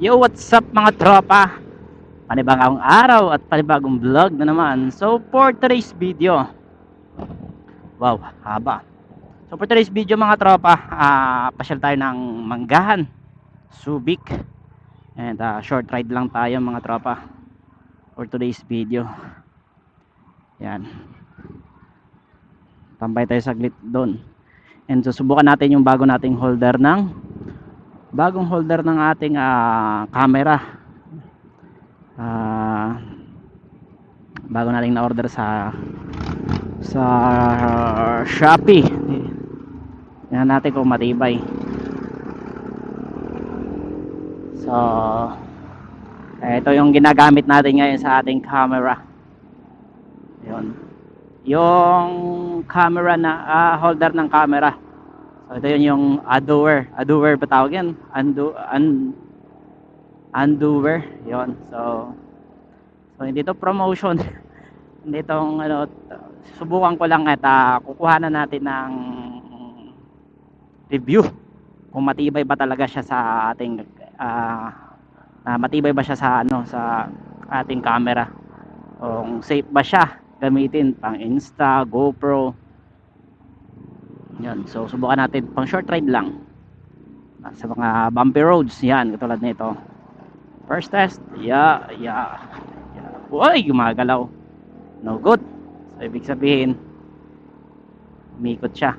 Yo, what's up mga tropa? Panibagong araw at panibagong vlog na naman. So, for today's video, wow, haba. So, for today's video mga tropa, ah, pasyal tayo ng Manggahan, Subic, and ah, short ride lang tayo mga tropa for today's video. Yan. Tambay tayo saglit doon. And susubukan natin yung bago nating holder ng bagong holder ng ating ah, camera. Ah, bago nating na order sa sa Shopee. Yan natin kung matibay. So ito yung ginagamit natin ngayon sa ating camera. Yun. Yung camera na ah, holder ng camera ito yun yung undoer. Undoer ba tawag yan? Undo, un, undoer. Yun. So, so hindi to promotion. hindi tong ano, subukan ko lang at ah, kukuha na natin ng review kung matibay ba talaga siya sa ating ah, na matibay ba siya sa ano sa ating camera kung safe ba siya gamitin pang Insta, GoPro yan, so subukan natin pang short ride lang. Sa mga bumpy roads, yan, katulad nito. First test, yeah, yeah. yeah. Uy, gumagalaw. No good. So, ibig sabihin, umikot siya.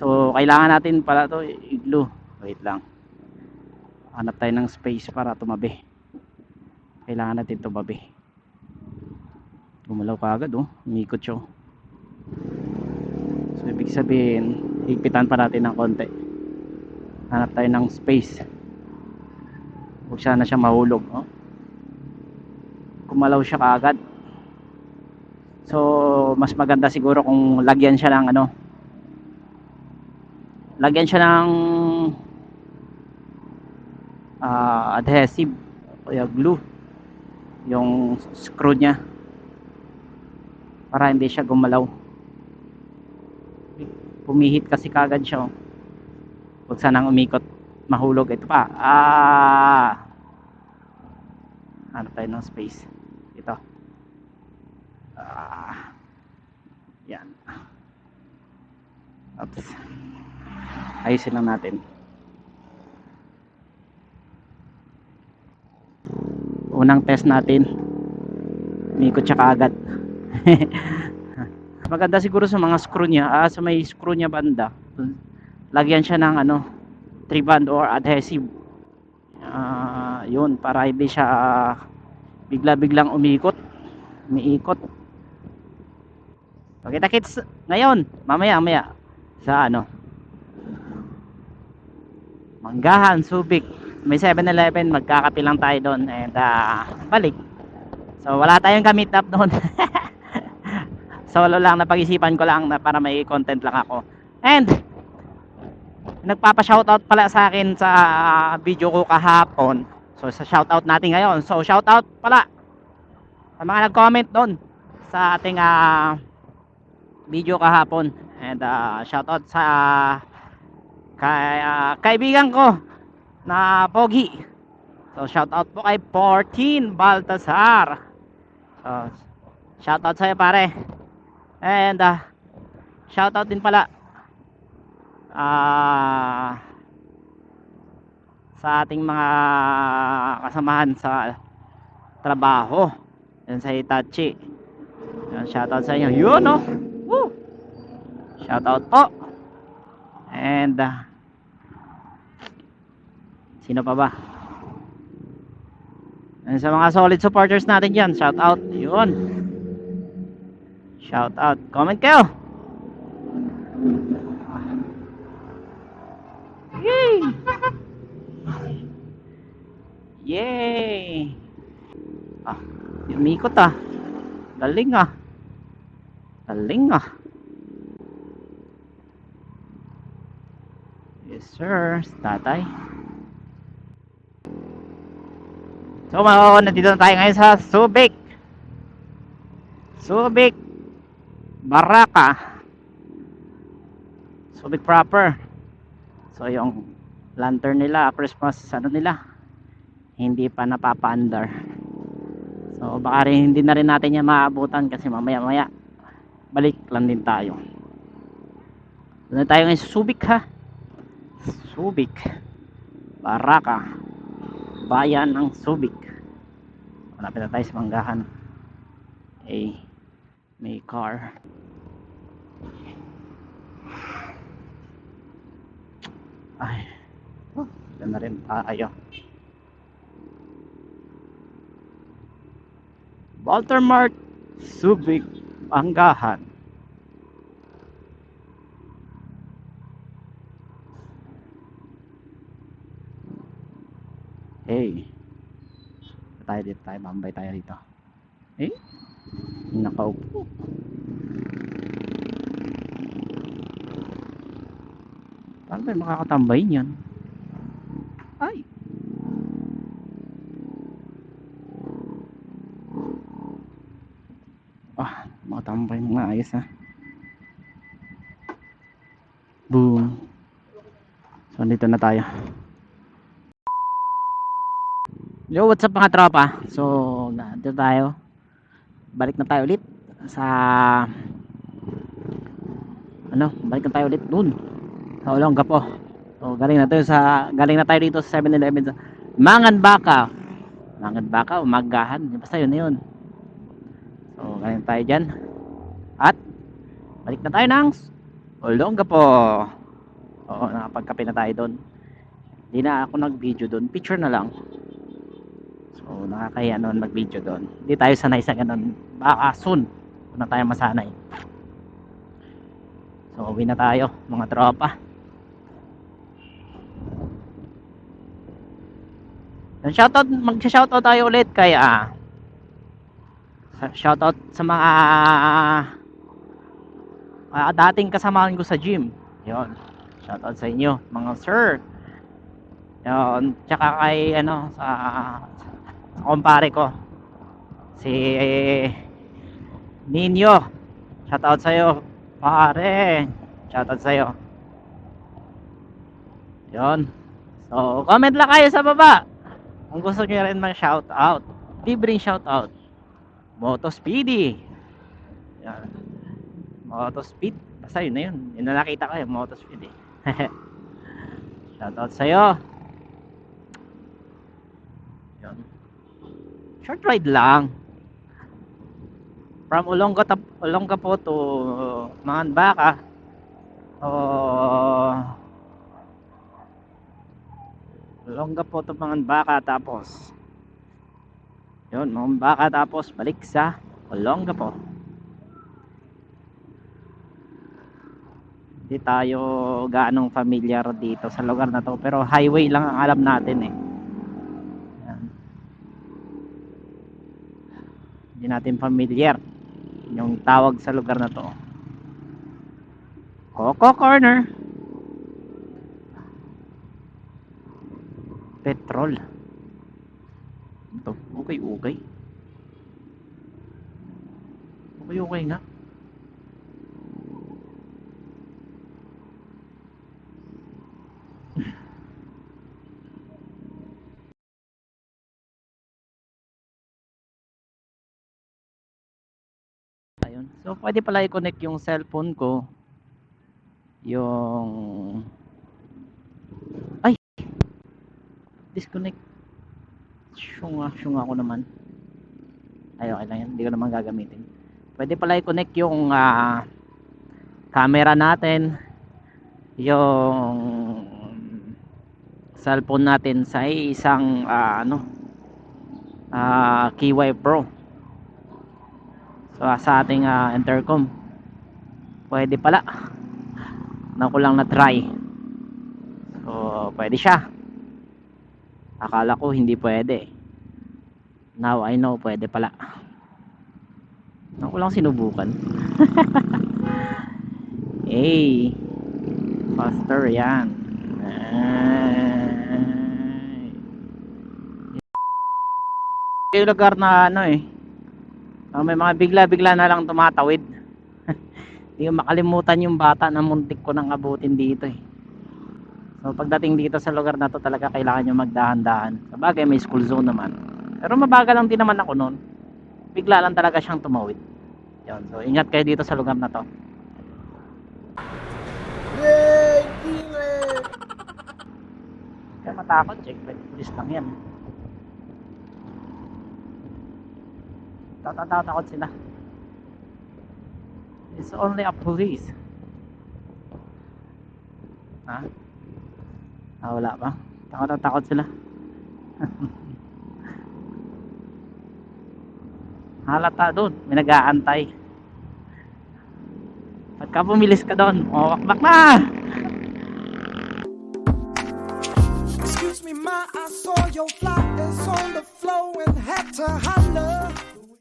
So, kailangan natin pala to i-glue. Wait lang. Hanap tayo ng space para tumabi. Kailangan natin tumabi. Gumalaw ka agad, oh. Umikot siya, oh. Ibig sabihin, higpitan pa natin ng konti. Hanap tayo ng space. Huwag sana siya mahulog. Oh. Kumalaw siya kaagad. So, mas maganda siguro kung lagyan siya ng ano. Lagyan siya ng ah, adhesive kaya glue yung screw niya para hindi siya gumalaw pumihit kasi kagad siya oh. huwag sanang umikot mahulog. Ito pa. Ah! Ano tayo ng space. Ito. Ah! Yan. Oops. Ayusin lang natin. Unang test natin. Umikot siya kaagad maganda siguro sa mga screw niya ah, sa may screw niya banda. Lagyan siya ng ano triband or adhesive. Ah, yun para hindi siya ah, bigla-biglang umikot umiikot. So kita kits ngayon mamaya mamaya sa ano? Manggahan, Subic. May 7-Eleven magkakape lang tayo doon and ah, balik. So wala tayong gamit up doon solo lang napag-isipan ko lang na para may content lang ako. And nagpapa-shoutout pala sa akin sa video ko kahapon. So sa shoutout natin ngayon. So shoutout pala sa mga nag-comment doon sa ating ah, video kahapon. And uh, shoutout sa kay, ah, kaibigan ko na Pogi. So shoutout po kay 14 Baltasar. So shoutout sa'yo pare And uh, shoutout din pala ah sa ating mga kasamahan sa trabaho. Yan sa Hitachi. Yan, shoutout sa inyo. Yun no. Woo! Shoutout po. And uh, sino pa ba? And sa mga solid supporters natin dyan, shoutout. Yun. Shout out. Comment kayo. Yay! Yay! Ah, umikot ah. Galing ah. Galing ah. Yes sir, tatay. So, nandito na tayo ngayon sa Subic. Subic Baraka. Subic proper. So yung lantern nila Christmas ano nila hindi pa napapaandar. So baka rin hindi na rin natin yan maabutan kasi mamaya maya balik lang din tayo. Doon tayo ngayon Subic ha? Subic. Baraka. Bayan ng Subic. Malapit na tayo sa Manggahan eh may car ay oh, na rin tayo Walter Mart Subic Manggahan Hey. Tayo dito tayo, mambay tayo dito. Eh? Nakaupo. Paano tayo makakatambay niyan? Ay! Ah, makatambay ng maayos ha. Boom. So, dito na tayo. Yo, what's up mga tropa? So, nandito tayo. Balik na tayo ulit sa ano, balik na tayo ulit dun. Sa Olongapo. So, galing na tayo sa galing na tayo dito sa 7-Eleven sa Mangan Baka. Mangan Baka, umagahan. Basta yun na yun. So, galing tayo dyan. At balik na tayo ng Olongapo. Oo, nakapagkape na tayo doon. Hindi na ako nag-video doon. Picture na lang. So, nakakaya noon mag-video doon. Hindi tayo sanay sa ganun. Baka soon, kung na tayo masanay. So, uwi na tayo, mga tropa. Then, shoutout, mag-shoutout tayo ulit kay ah, shoutout sa mga ah, dating kasamahan ko sa gym. Yon. Shoutout sa inyo, mga sir. Yon, tsaka kay ano sa sa kumpare ko. Si Ninyo shoutout sa'yo. Pare shoutout sa'yo. Yon so comment lang kayo sa baba. Kung gusto nyo rin mang shoutout libreng shoutout. Motospeedy yan. Motospeed basta yun na yun. Yun na nakita ko yung Motospeed eh. Shoutout sa'yo. Yun short ride lang. From Olongapo Olongapo to Manganbaka oh Olongapo to Manganbaka tapos. Yun Manganbaka tapos balik sa Olongapo. Hindi tayo gaanong familiar dito sa lugar na to pero highway lang ang alam natin eh Yan. Hindi natin familiar yung tawag sa lugar na to. Coco Corner. Petrol. Ito okay okay. Okay okay nga So, pwede pala i-connect yung cellphone ko. Yung... Ay! Disconnect. Syunga, syunga ako naman. Ay, okay lang yan. Hindi ko naman gagamitin. Pwede pala i-connect yung ah, camera natin. Yung cellphone natin sa isang ah, ano ah, KY Pro so, sa ating ah, intercom pwede pala na ko lang na try so pwede siya. Akala ko hindi pwede. Now I know pwede pala. Na ko lang sinubukan. Hey faster yan Ay. yung lugar na ano eh Ah, may mga bigla-bigla na lang tumatawid. Hindi ko makalimutan yung bata na muntik ko nang abutin dito eh. So pagdating dito sa lugar na to talaga kailangan nyo magdahan-dahan. Sabagay may school zone naman. Pero mabagal lang din naman ako noon. Bigla lang talaga siyang tumawid. Yun. So ingat kayo dito sa lugar na to. Kaya matakot, checkpoint police lang yan. Tatatakot sila. It's only a police. Ha? Ah, wala pa. Takot na takot sila. Halata doon. May nag-aantay. Pagka bumilis ka doon, oh, wakbak na! Excuse me, ma, I saw your fly is on the floor and had to holler.